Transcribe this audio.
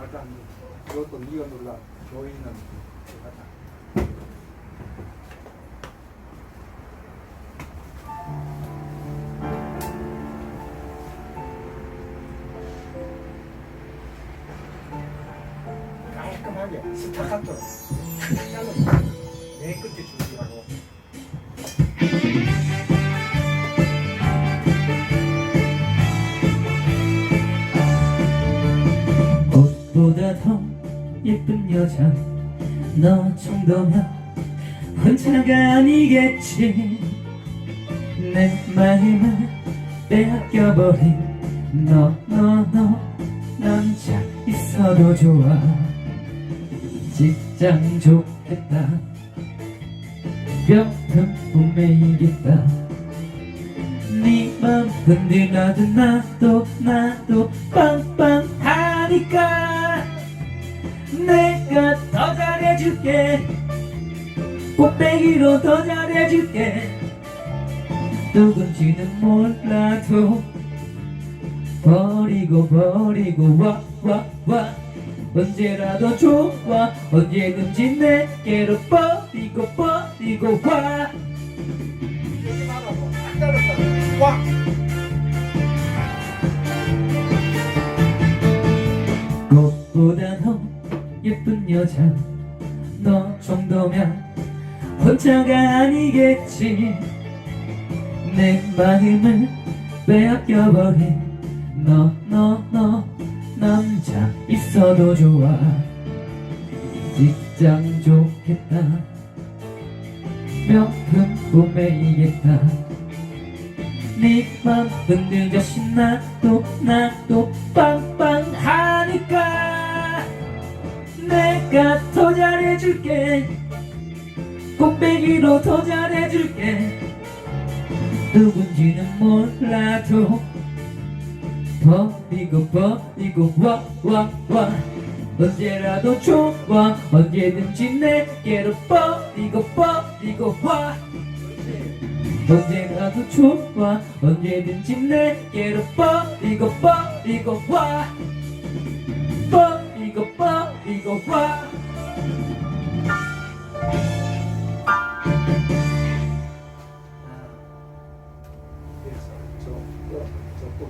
말도 안 돼. 이것도 니가 놀라. 교인은 같아. 깔끔하게 스타카토로. 내 끝에 주지 말 보다 더 예쁜 여자. 너 정도면 혼자가 아니겠지. 내 마음을 빼앗겨버린 너 너 너. 남자 있어도 좋아. 직장 좋겠다. 명품 꿈매이겠다. 네 맘 흔들나도 나도 나도 빵빵하니까 내가 더 잘해줄게. 꽃배기로 더 잘해줄게. 누군지는 몰라도 버리고 버리고 와 와 와. 언제라도 좋아. 언제든지 내게로 버리고 버리고 와. 꽃보다 여자 너 정도면 혼자가 아니겠지. 내 마음을 빼앗겨버린 너 너 너 남자 있어도 좋아. 직장 좋겠다. 명품 꿈매이겠다. 네맘 흔들려 신나도 나도 빵 더 잘해줄게. 꽃배기로 더 잘해줄게. 누군지는 몰라도 버리고 버리고 와와 와. 언제라도 좋아. 언제든지 내게로 버리고 버리고 와. 언제라도 좋아. 언제든지 내게로 버리고 버리고 와. 버리고 버리고 와 그래서 조금 조금